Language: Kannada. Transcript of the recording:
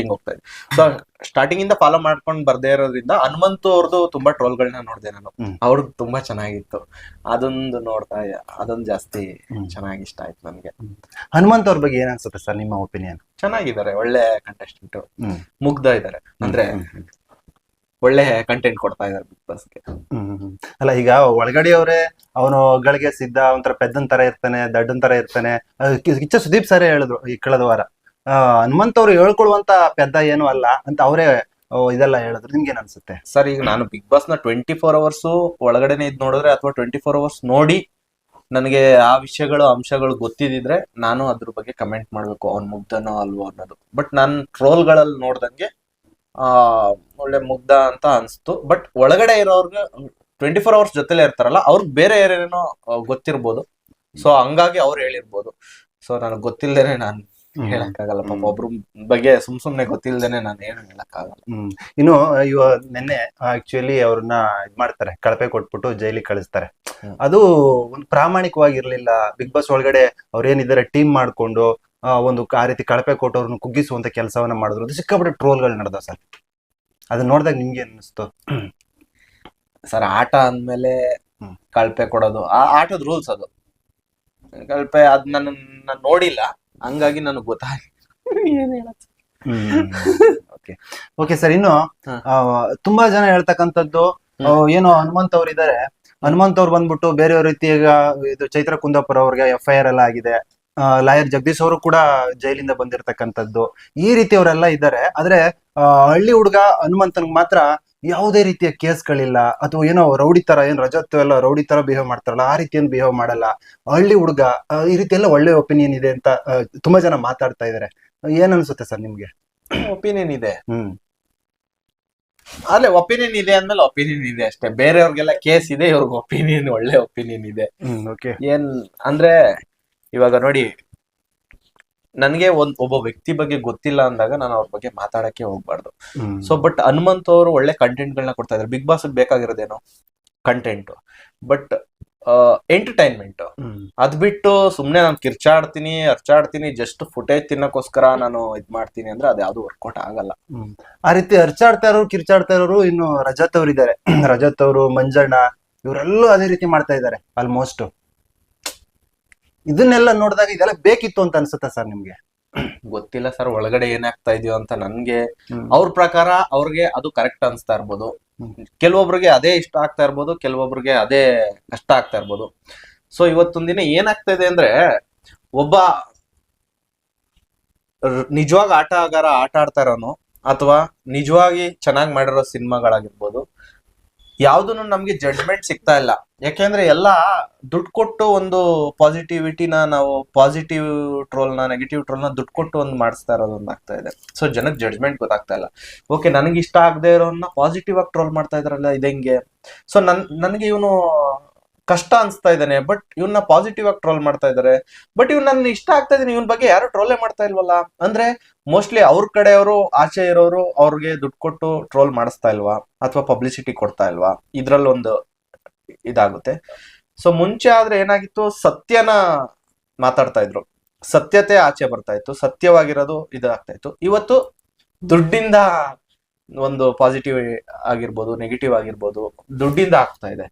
ಶಿಫ್ಟಿಂಗ್ ಹೋಗ್ತಾ ಇದೆ. ಸೊ ಸ್ಟಾರ್ಟಿಂಗ್ ಇಂದ ಫಾಲೋ ಮಾಡ್ಕೊಂಡು ಬರ್ದೇ ಇರೋದ್ರಿಂದ ಹನುಮಂತು ಅವ್ರದ್ದು ತುಂಬಾ ಟ್ರೋಲ್ಗಳನ್ನ ನೋಡಿದೆ ನಾನು. ಅವ್ರದ್ದು ತುಂಬಾ ಚೆನ್ನಾಗಿತ್ತು. ಅದೊಂದು ನೋಡ್ತಾ ಅದೊಂದು ಜಾಸ್ತಿ ಚೆನ್ನಾಗಿ ಇಷ್ಟ ಆಯ್ತು ನನಗೆ. ಹನುಮಂತ್ ಅವ್ರ ಬಗ್ಗೆ ಏನ್ ಅನ್ಸುತ್ತೆ ಸರ್ ನಿಮ್ಮ ಒಪಿನಿಯನ್ ಚೆನ್ನಾಗಿದ್ದಾರೆ. ಒಳ್ಳೆ ಕಂಟೆಸ್ಟೆಂಟ್. ಮುಗ್ಧ ಇದ್ದಾರೆ ಅಂದ್ರೆ ಒಳ್ಳೆ ಕಂಟೆಂಟ್ ಕೊಡ್ತಾ ಇದ್ದಾರೆ ಬಿಗ್ ಬಾಸ್ಗೆ. ಅಲ್ಲ ಈಗ ಒಳಗಡೆ ಅವರೇ ಅವನು ಗಳಿಗೆ ಸಿದ್ಧ ಒಂಥರ ಪೆದ್ದನ್ ತರ ಇರ್ತಾನೆ ದಡ್ಡನ್ ತರ ಇರ್ತಾನೆ. ಕಿಚ್ಚ ಸುದೀಪ್ ಸರ್ ಹೇಳಿದ್ರು ಈ ಕಳೆದ ವಾರ. ಹನುಮಂತ್ ಅವ್ರು ಹೇಳ್ಕೊಳ್ಳುವಂತ ಪೆದ್ದ ಏನು ಅಲ್ಲ ಅಂತ ಅವರೇ ಇದೆಲ್ಲ ಹೇಳಿದ್ರು. ನಿಮ್ಗೆ ಏನ್ ಅನ್ಸುತ್ತೆ? ಸರ್, ಈಗ ನಾನು ಬಿಗ್ ಬಾಸ್ನ ಟ್ವೆಂಟಿ ಫೋರ್ ಅವರ್ಸ್ ಒಳಗಡೆನೆ ಇದ್ ನೋಡಿದ್ರೆ ಅಥವಾ ಟ್ವೆಂಟಿ ಫೋರ್ ಅವರ್ಸ್ ನೋಡಿ ನನಗೆ ಆ ವಿಷಯಗಳು, ಅಂಶಗಳು ಗೊತ್ತಿದ್ರೆ ನಾನು ಅದ್ರ ಬಗ್ಗೆ ಕಮೆಂಟ್ ಮಾಡ್ಬೇಕು, ಅವ್ನ್ ಮುಗ್ಧನೋ ಅಲ್ವೋ ಅನ್ನೋದು. ಬಟ್ ನಾನು ಟ್ರೋಲ್ಗಳಲ್ಲಿ ನೋಡ್ದಂಗೆ, ಆ, ಒಳ್ಳೆ ಮುಗ್ಧ ಅಂತ ಅನ್ಸ್ತು. ಬಟ್ ಒಳಗಡೆ ಇರೋರ್ಗೆ ಟ್ವೆಂಟಿ ಫೋರ್ ಅವರ್ಸ್ ಜೊತೆಲೇ ಇರ್ತಾರಲ್ಲ, ಅವ್ರಿಗೆ ಬೇರೆ ಏನೇನೋ ಗೊತ್ತಿರ್ಬೋದು. ಸೊ ಹಂಗಾಗಿ ಅವ್ರು ಹೇಳಿರ್ಬೋದು. ಸೊ ನನಗೆ ಗೊತ್ತಿಲ್ಲದೇನೆ ನಾನು ಹೇಳಕ್ಕಾಗಲ್ಲ. ಪಾಪ ಒಬ್ರು ಬಗ್ಗೆ ಸುಮ್ ಸುಮ್ನೆ ಗೊತ್ತಿಲ್ದೇನೆ ನಾನು ಏನು ಹೇಳಕ್ಕಾಗಲ್ಲ. ಹ್ಮ್. ಇನ್ನು ಇವ ನಿನ್ನೆ ಆಕ್ಚುಲಿ ಅವ್ರನ್ನ ಇದ್ ಮಾಡ್ತಾರೆ. ಕಳಪೆ ಕೊಟ್ಬಿಟ್ಟು ಜೈಲಿಗೆ ಕಳಿಸ್ತಾರೆ. ಅದು ಒಂದು ಪ್ರಾಮಾಣಿಕವಾಗಿರ್ಲಿಲ್ಲ. ಬಿಗ್ ಬಾಸ್ ಒಳಗಡೆ ಅವ್ರೇನಿದ್ದಾರೆ ಟೀಮ್ ಮಾಡ್ಕೊಂಡು ಒಂದು ಆ ರೀತಿ ಕಳಪೆ ಕೊಟ್ಟವ್ರನ್ನ ಕುಗ್ಗಿಸುವಂತ ಕೆಲಸವನ್ನ ಮಾಡಿದ್ರು. ಅದು ಸಿಕ್ಕಾಪಟ್ಟೆ ಟ್ರೋಲ್ಗಳು ನಡೆದ ಸರ್. ಅದನ್ನ ನೋಡಿದಾಗ ನಿಮ್ಗೆ ಏನ್ ಅನಿಸ್ತು ಸರ್ ಆಟ ಅಂದ್ಮೇಲೆ. ಕಳಪೆ ಕೊಡೋದು. ಆ ಆಟದ ರೂಲ್ಸ್ ಅದು. ಕಳಪೆ ಅದ್ ನನ್ನ ನಾನು ನೋಡಿಲ್ಲ. ಹಂಗಾಗಿ ನನಗೆ ಗೊತ್ತಾಗಿ ಏನ್ ಹೇಳೋದು? ಓಕೆ ಓಕೆ ಸರ್ ಇನ್ನು ಆ, ತುಂಬಾ ಜನ ಹೇಳ್ತಕ್ಕಂಥದ್ದು ಏನು ಹನುಮಂತ ಅವ್ರು ಇದಾರೆ. ಹನುಮಂತ್ ಅವ್ರು ಬಂದ್ಬಿಟ್ಟು ಬೇರೆಯವ್ರ ರೀತಿ ಈಗ ಇದು ಚೈತ್ರ ಕುಂದಾಪುರ ಅವ್ರಿಗೆ ಎಫ್ ಐ ಆರ್ ಎಲ್ಲ ಆಗಿದೆ. ಲಾಯರ್ ಜಗದೀಶ್ ಅವರು ಕೂಡ ಜೈಲಿಂದ ಬಂದಿರತಕ್ಕಂಥದ್ದು. ಈ ರೀತಿ ಅವರೆಲ್ಲ ಇದ್ದಾರೆ ಆದ್ರೆ ಆ, ಹಳ್ಳಿ ಹುಡುಗ ಹನುಮಂತನ್ ಮಾತ್ರ ಯಾವುದೇ ರೀತಿಯ ಕೇಸ್ಗಳಿಲ್ಲ ಅಥವಾ ಏನೋ ರೌಡಿ ತರ ಏನ್ ರಜತ್ ಎಲ್ಲ ರೌಡಿ ತರ ಬಿಹೇವ್ ಮಾಡ್ತಾರಲ್ಲ ಆ ರೀತಿ ಏನ್ ಬಿಹೇವ್ ಮಾಡಲ್ಲ. ಹಳ್ಳಿ ಹುಡುಗ ಈ ರೀತಿ ಎಲ್ಲ ಒಳ್ಳೆ ಒಪಿನಿಯನ್ ಇದೆ ಅಂತ ತುಂಬಾ ಜನ ಮಾತಾಡ್ತಾ ಇದಾರೆ. ಏನ್ ಅನ್ಸುತ್ತೆ ಸರ್ ನಿಮ್ಗೆ? ಒಪಿನಿಯನ್ ಇದೆ. ಹ್ಮ್. ಅಲ್ಲೇ ಒಪಿನಿಯನ್ ಇದೆ ಅಂದ್ಮೇಲೆ ಒಪಿನಿಯನ್ ಇದೆ ಅಷ್ಟೇ. ಬೇರೆಯವ್ರಿಗೆಲ್ಲ ಕೇಸ್ ಇದೆ ಇವ್ರಿಗೆ ಒಪಿನಿಯನ್ ಒಳ್ಳೆ ಒಪಿನಿಯನ್ ಇದೆ. ಏನ್ ಅಂದ್ರೆ ಇವಾಗ ನೋಡಿ ನನ್ಗೆ ಒಂದ್ ಒಬ್ಬ ವ್ಯಕ್ತಿ ಬಗ್ಗೆ ಗೊತ್ತಿಲ್ಲ ಅಂದಾಗ ನಾನು ಅವ್ರ ಬಗ್ಗೆ ಮಾತಾಡಕ್ಕೆ ಹೋಗ್ಬಾರ್ದು. ಸೊ ಬಟ್ ಹನುಮಂತ್ ಅವರು ಒಳ್ಳೆ ಕಂಟೆಂಟ್ ಗಳನ್ನ ಕೊಡ್ತಾ ಇದ್ದಾರೆ ಬಿಗ್ ಬಾಸ್ ಬೇಕಾಗಿರೋದೇನು ಕಂಟೆಂಟ್ ಬಟ್ ಎಂಟರ್ಟೈನ್ಮೆಂಟ್ ಅದ್ ಬಿಟ್ಟು ಸುಮ್ನೆ ನಾನು ಕಿರ್ಚಾಡ್ತೀನಿ ಅರ್ಚಾಡ್ತೀನಿ ಜಸ್ಟ್ ಫುಟೇಜ್ ತಿನ್ನೋಕೋಸ್ಕರ ನಾನು ಇದ್ ಮಾಡ್ತೀನಿ ಅಂದ್ರೆ ಅದು ಯಾವ್ದು ವರ್ಕೌಟ್ ಆಗಲ್ಲ. ಆ ರೀತಿ ಅರ್ಚಾಡ್ತಾ ಇರೋರು ಕಿರ್ಚಾಡ್ತಾ ಇರೋರು ಇನ್ನು ರಜತ್ ಅವ್ರು ಇದಾರೆ ರಜತ್ ಅವರು ಮಂಜಣ್ಣ ಇವರೆಲ್ಲೂ ಅದೇ ರೀತಿ ಮಾಡ್ತಾ ಇದ್ದಾರೆ ಆಲ್ಮೋಸ್ಟ್ ಇದನ್ನೆಲ್ಲ ನೋಡಿದಾಗ ಇದೆಲ್ಲ ಬೇಕಿತ್ತು ಅಂತ ಅನ್ಸುತ್ತಾ ಸರ್ ನಿಮ್ಗೆ? ಗೊತ್ತಿಲ್ಲ ಸರ್ ಒಳಗಡೆ ಏನಾಗ್ತಾ ಇದೆಯೋ ಅಂತ ನನ್ಗೆ ಅವ್ರ ಪ್ರಕಾರ ಅವ್ರಿಗೆ ಅದು ಕರೆಕ್ಟ್ ಅನ್ಸ್ತಾ ಇರ್ಬೋದು. ಕೆಲವೊಬ್ರಿಗೆ ಅದೇ ಇಷ್ಟ ಆಗ್ತಾ ಇರ್ಬೋದು ಕೆಲವೊಬ್ರಿಗೆ ಅದೇ ಕಷ್ಟ ಆಗ್ತಾ ಇರ್ಬೋದು. ಸೊ ಇವತ್ತೊಂದ್ ದಿನ ಏನಾಗ್ತಾ ಇದೆ ಅಂದ್ರೆ ಒಬ್ಬ ನಿಜವಾಗಿ ನಿಜವಾಗ್ ಆಟಗಾರ ಆಟ ಆಡ್ತಾ ಇರೋನು ಅಥವಾ ನಿಜವಾಗಿ ಚೆನ್ನಾಗಿ ಮಾಡಿರೋ ಸಿನಿಮಾಗಳಾಗಿರ್ಬೋದು ಯಾವ್ದನ್ನು ನಮ್ಗೆ ಜಡ್ಜ್ಮೆಂಟ್ ಸಿಗ್ತಾ ಇಲ್ಲ. ಯಾಕೆಂದ್ರೆ ಎಲ್ಲ ದುಡ್ಡು ಕೊಟ್ಟು ಒಂದು ಪಾಸಿಟಿವಿಟಿನ ನಾವು ಪಾಸಿಟಿವ್ ಟ್ರೋಲ್ನ ನೆಗೆಟಿವ್ ಟ್ರೋಲ್ನ ದುಡ್ಡು ಕೊಟ್ಟು ಒಂದು ಮಾಡಿಸ್ತಾ ಇರೋದು ಆಗ್ತಾ ಇದೆ. ಸೊ ಜನಕ್ಕೆ ಜಡ್ಜ್ಮೆಂಟ್ ಗೊತ್ತಾಗ್ತಾ ಇಲ್ಲ. ಓಕೆ ನನಗೆ ಇಷ್ಟ ಆಗದೆ ಇರೋನ್ನ ಪಾಸಿಟಿವ್ ಆಗಿ ಟ್ರೋಲ್ ಮಾಡ್ತಾ ಇದಾರಲ್ಲ ಇದೆಂಗೆ ಸೊ ನನ್, ನನಗೆ ಇವನು ಕಷ್ಟ ಅನ್ಸ್ತಾ ಇದ್ದಾನೆ ಬಟ್ ಇವನ್ನ ಪಾಸಿಟಿವ್ ಆಗಿ ಟ್ರೋಲ್ ಮಾಡ್ತಾ ಇದ್ದಾರೆ ಬಟ್ ಇವ್ನ ನನ್ನ ಇಷ್ಟ ಆಗ್ತಾ ಇದೀನಿ ಇವನ್ ಬಗ್ಗೆ ಯಾರು ಟ್ರೋಲೇ ಮಾಡ್ತಾ ಇಲ್ವಲ್ಲ? ಅಂದ್ರೆ ಮೋಸ್ಟ್ಲಿ ಅವ್ರ ಕಡೆಯವರು ಆಚೆ ಇರೋರು ಅವ್ರಿಗೆ ದುಡ್ಡು ಕೊಟ್ಟು ಟ್ರೋಲ್ ಮಾಡಿಸ್ತಾ ಇಲ್ವಾ? ಅಥವಾ ಪಬ್ಲಿಸಿಟಿ ಕೊಡ್ತಾ ಇಲ್ವಾ? ಇದ್ರಲ್ಲೊಂದು ಇದಾಗುತ್ತೆ. ಸೊ ಮುಂಚೆ ಆದ್ರೆ ಏನಾಗಿತ್ತು? ಸತ್ಯನ ಮಾತಾಡ್ತಾ ಇದ್ರು. ಸತ್ಯತೆ ಆಚೆ ಬರ್ತಾ ಇತ್ತು, ಸತ್ಯವಾಗಿರೋದು ಇದಾಗ್ತಾ ಇತ್ತು. ಇವತ್ತು ದುಡ್ಡಿಂದ ಒಂದು ಪಾಸಿಟಿವ್ ಆಗಿರ್ಬೋದು ನೆಗೆಟಿವ್ ಆಗಿರ್ಬೋದು, ದುಡ್ಡಿಂದ ಆಗ್ತಾ ಇದೆ.